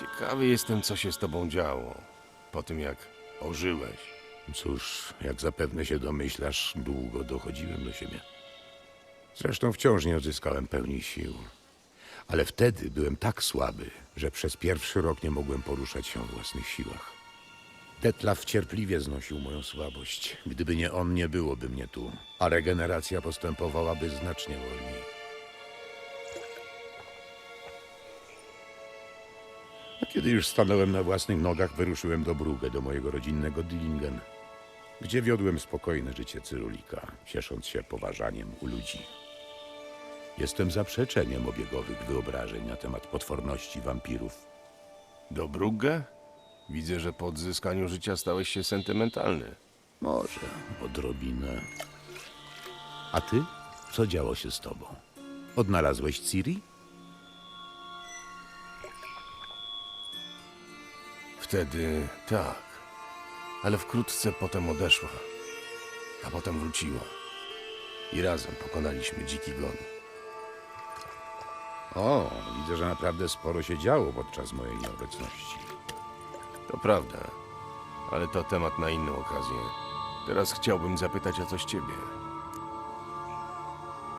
Ciekawy jestem, co się z tobą działo. Po tym, jak ożyłeś. Cóż, jak zapewne się domyślasz, długo dochodziłem do siebie. Zresztą wciąż nie odzyskałem pełni sił. Ale wtedy byłem tak słaby, że przez pierwszy rok nie mogłem poruszać się o własnych siłach. Detlaf cierpliwie znosił moją słabość. Gdyby nie on, nie byłoby mnie tu, a regeneracja postępowałaby znacznie wolniej. A kiedy już stanąłem na własnych nogach, wyruszyłem do Brugge, do mojego rodzinnego Dillingen, gdzie wiodłem spokojne życie cyrulika, ciesząc się poważaniem u ludzi. Jestem zaprzeczeniem obiegowych wyobrażeń na temat potworności wampirów. Do Brugge? Widzę, że po odzyskaniu życia stałeś się sentymentalny. Może odrobinę. A ty? Co działo się z tobą? Odnalazłeś Ciri? Wtedy tak. Ale wkrótce potem odeszła. A potem wróciła. I razem pokonaliśmy dziki gon. O, widzę, że naprawdę sporo się działo podczas mojej nieobecności. To prawda. Ale to temat na inną okazję. Teraz chciałbym zapytać o coś ciebie.